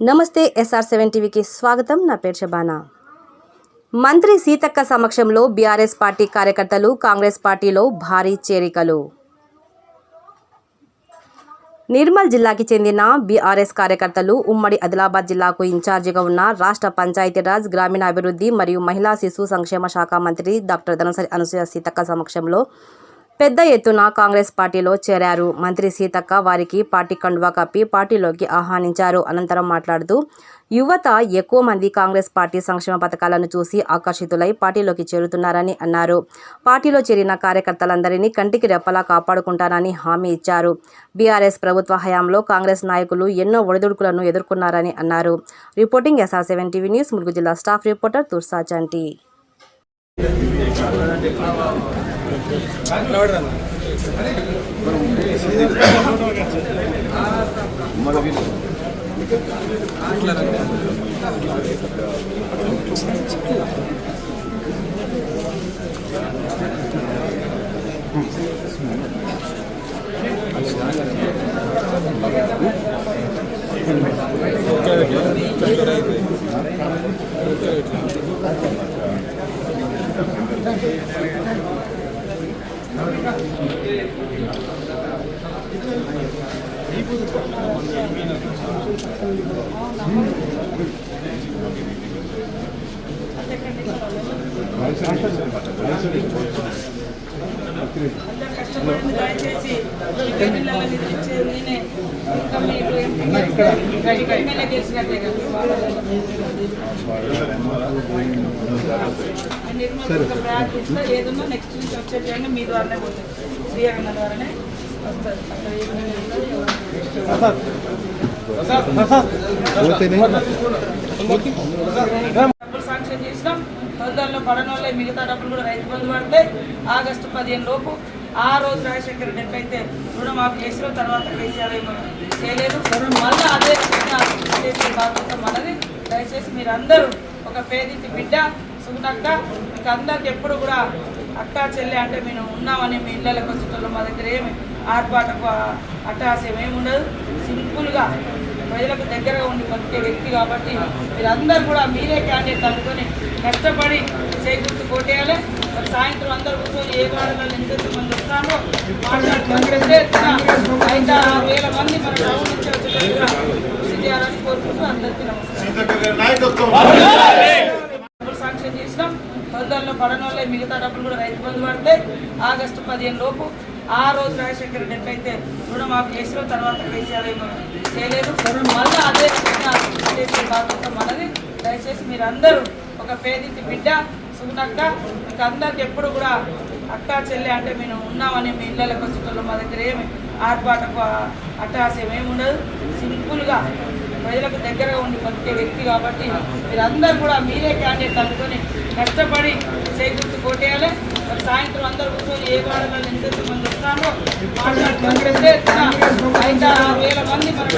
నమస్తే SR seven టీవీకి స్వాగతం. నా పేరు షబానా. మంత్రి సీతక్క సమక్షంలో బీఆర్ఎస్ పార్టీ కార్యకర్తలు కాంగ్రెస్ పార్టీలో భారీ చేరికలు. నిర్మల్ జిల్లాకి చెందిన బీఆర్ఎస్ కార్యకర్తలు ఉమ్మడి ఆదిలాబాద్ జిల్లాకు ఇన్ఛార్జిగా ఉన్న రాష్ట్ర పంచాయతీరాజ్ గ్రామీణాభివృద్ధి మరియు మహిళా శిశు సంక్షేమ శాఖ మంత్రి డాక్టర్ ధనసరి అనసూయ సీతక్క సమక్షంలో పెద్ద ఎత్తున కాంగ్రెస్ పార్టీలో చేరారు. మంత్రి సీతక్క వారికి పార్టీ కండువా కప్పి పార్టీలోకి ఆహ్వానించారు. అనంతరం మాట్లాడుతూ యువత ఎక్కువ మంది కాంగ్రెస్ పార్టీ సంక్షేమ పథకాలను చూసి ఆకర్షితులై పార్టీలోకి చేరుతున్నారని అన్నారు. పార్టీలో చేరిన కార్యకర్తలందరినీ కంటికి రెప్పలా కాపాడుకుంటానని హామీ ఇచ్చారు. బీఆర్ఎస్ ప్రభుత్వ హయాంలో కాంగ్రెస్ నాయకులు ఎన్నో ఒడిదుడుకులను ఎదుర్కొన్నారని అన్నారు. Reporting SR seven TV news Mulugu జిల్లా స్టాఫ్ రిపోర్టర్ తుర్సా చంటి. అందరు కష్టపడింది దయచేసి ఇరవై నెలల నిర్మల్ ఒక ఏదన్నా నెక్స్ట్ నుంచి వచ్చే టైంలో మీ ద్వారానే పోతుంది ద్వారానే ఉండదు. డబ్బులు శాంక్షన్ చేసినాం. తొందరలో పడనోళ్ళే మిగతా డబ్బులు కూడా రైతు బంధు పడితే ఆగస్టు పదిహేను లోపు ఆ రోజు రాజశేఖర రెడ్డి అయితే రుణమాఫీ చేసిన తర్వాత కేసీఆర్ ఏమో చేయలేదు. మళ్ళీ అదే చేసే బాధ్యత మనది. దయచేసి మీరు అందరూ ఒక పేదింటి బిడ్డ సుగునక్క మీకు అందరికి ఎప్పుడు కూడా అక్క చెల్లె అంటే మేము ఉన్నామని మీ ఇళ్ళకి వచ్చేటోళ్ళు మా దగ్గర ఏమి ఆర్పాటకు అట్టహాస్యం ఏమి ఉండదు. సింపుల్గా ప్రజలకు దగ్గరగా ఉండి బతికే వ్యక్తి కాబట్టి మీరందరూ కూడా మీరే క్యాండిడేట్ అనుకొని కష్టపడి చేకూర్చి కోటేయాలి. మరి సాయంత్రం అందరూ కూర్చొని ఏ వాడలో ఎంత మంది వస్తారో మాట్లాడుకుంటే ఐదు ఆరు వేల మంది మన టౌన్ నుంచి వచ్చేటట్టుగా కృషి చేయాలని కోరుకుంటూ అందరికీ నమస్కారం డబ్బులు శాంక్షన్ చేసినాం తొందరలో పడనోళ్ళే మిగతా డబ్బులు కూడా రైతు బంధు పడితే ఆగస్టు పదిహేను లోపు ఆ రోజు రాజశేఖర రెడ్డి అయితే రుణమాఫీ చేసిన తర్వాత కేసీఆర్ ఏమో చేయలేదు. మళ్ళీ అదే విధంగా చేసే బాధ్యత మనది. దయచేసి మీరు అందరూ ఒక పేదింటి బిడ్డ సుగునక్క మీకు అందరికి ఎప్పుడు కూడా అక్క చెల్లె అంటే మేము ఉన్నామని మీ ఇళ్ళకి వచ్చేటోళ్ళు మా దగ్గర ఏమి ఆర్పాటకు అట్టహాస్యం ఏమి ఉండదు. సింపుల్గా ప్రజలకు దగ్గరగా ఉండి బతికే వ్యక్తి కాబట్టి మీరందరూ కూడా మీరే క్యాండిడేట్ అనుకొని కష్టపడి చేకూర్చి కోటేయాలి మరి సాయంత్రం అందరూ కూర్చొని ఏ వాడలో ఎంత మంది వస్తారో మాట్లాడుకుంటే ఐదు ఆరు వేల మంది మన